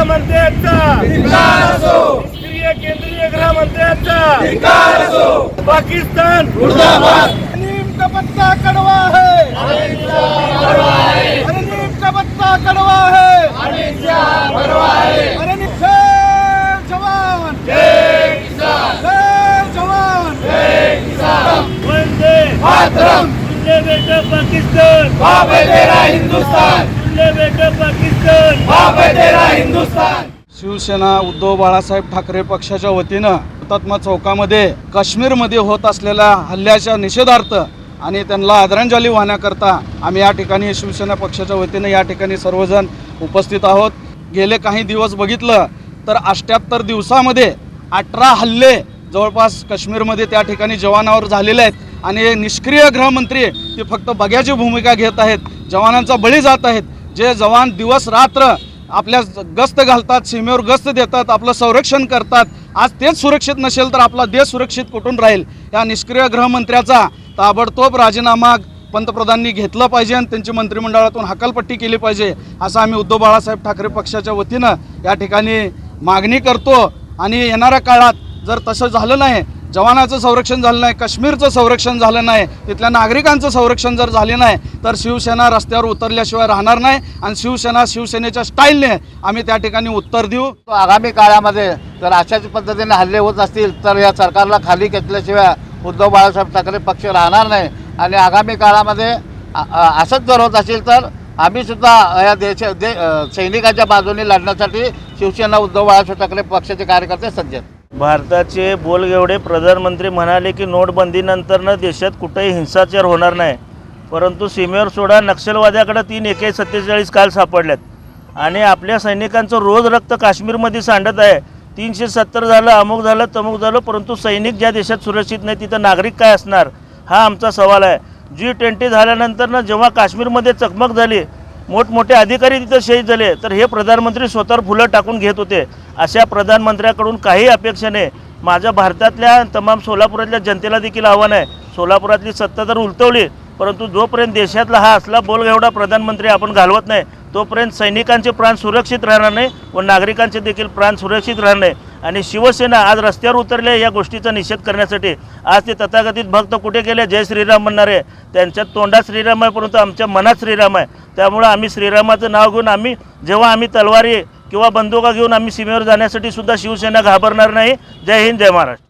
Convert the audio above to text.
गृहमंत्र्यांचा निष्क्रिय केंद्रीय गृहमंत्र्यांचा पाकिस्तान. नीम का पत्ता कड़वा है अरे नीम का पत्ता कड़वा है अरे जवान वंदे मातरम. पाकिस्तान तेरा हिंदुस्तान. तुझे बेटा पाकिस्तान. बाप है तेरा हिंदुस्तान शिवसेना उद्धव बाळासाहेब ठाकरे पक्षाच्या वतीनं हुतात्मा चौकामध्ये काश्मीरमध्ये होत असलेल्या हल्ल्याच्या निषेधार्थ आणि त्यांना आदरांजली वाहण्याकरता आम्ही या ठिकाणी शिवसेना पक्षाच्या वतीनं या ठिकाणी सर्वजण उपस्थित आहोत. गेले काही दिवस बघितलं तर अष्ट्याहत्तर दिवसामध्ये अठरा हल्ले जवळपास काश्मीरमध्ये त्या ठिकाणी जवानावर झालेले आहेत आणि निष्क्रिय गृहमंत्री ते फक्त बघ्याची भूमिका घेत आहेत. जवानांचा बळी जात आहेत. जे जवान दिवस रात्र आपल्या गस्त घालतात सीमेवर गस्त देतात आपलं संरक्षण करतात आज तेच सुरक्षित नसेल तर आपला देश सुरक्षित कुठून राहील? या निष्क्रिय गृहमंत्र्याचा ताबडतोब राजीनामा पंतप्रधानांनी घेतलं पाहिजे आणि त्यांची मंत्रिमंडळातून हकालपट्टी केली पाहिजे असं आम्ही उद्धव बाळासाहेब ठाकरे पक्षाच्या वतीनं या ठिकाणी मागणी करतो. आणि येणाऱ्या काळात जर तसं झालं नाही जवानाचं संरक्षण झालं नाही काश्मीरचं संरक्षण झालं नाही तिथल्या नागरिकांचं संरक्षण जर झाले नाही तर शिवसेना रस्त्यावर उतरल्याशिवाय राहणार नाही आणि शिवसेना शिवसेनेच्या स्टाईलने आम्ही त्या ठिकाणी उत्तर देऊ. आगामी काळामध्ये जर अशाच पद्धतीने हल्ले होत असतील तर या सरकारला खाली घेतल्याशिवाय उद्धव बाळासाहेब ठाकरे पक्ष राहणार नाही. आणि आगामी काळामध्ये असंच जर होत असेल तर आम्ही सुद्धा या देश दे सैनिकाच्या सैनिकांच्या बाजूने लढण्यासाठी शिवसेना उद्धव बाळासाहेब ठाकरे पक्षाचे कार्यकर्ते सज्ज आहेत. भारताचे बोलगेवडे प्रधानमंत्री म्हणाले की नोटबंदीनंतरनं देशात कुठेही हिंसाचार होणार नाही. परंतु सीमेवर सोडा नक्षलवाद्याकडे तीन एके सत्तेचाळीस काल सापडल्यात. आणि आपल्या सैनिकांचं रोज रक्त काश्मीरमध्ये सांडत आहे. तीनशे सत्तर झालं अमुक झालं तमुक झालं परंतु सैनिक ज्या देशात सुरक्षित नाही तिथं नागरिक काय असणार? हा आमचा सवाल आहे. जी ट्वेंटी झाल्यानंतरनं जेव्हा काश्मीरमध्ये चकमक झाली मोठमोठे अधिकारी तिथं शहीद झाले. तर हे प्रधानमंत्री स्वतःवर फुलं टाकून घेत होते. अशा प्रधानमंत्र्याकडून काही अपेक्षा नाही. माझ्या भारतातल्या तमाम सोलापुरातल्या जनतेला देखील आव्हान आहे. सोलापुरातली सत्ता तर उलटवली परंतु जोपर्यंत देशातला हा असला बोल एवढा प्रधानमंत्री आपण घालवत नाही तोपर्यंत सैनिकांचे प्राण सुरक्षित राहणार नाही व नागरिकांचे देखील प्राण सुरक्षित राहणार नाही. आणि शिवसेना आज रस्त्यावर उतरले या गोष्टीचा निषेध करण्यासाठी. आज ते तथाकथित भक्त कुठे गेले? जय श्रीराम म्हणणारे. त्यांच्या तोंडात श्रीराम आहे परंतु आमच्या मनात श्रीराम आहे. त्यामुळं आम्ही श्रीरामाचं नाव घेऊन आम्ही जेव्हा आम्ही तलवारी किंवा बंदुका घेऊन आम्ही सीमेवर जाण्यासाठी सुद्धा शिवसेना घाबरणार नाही. जय हिंद जय Maharashtra.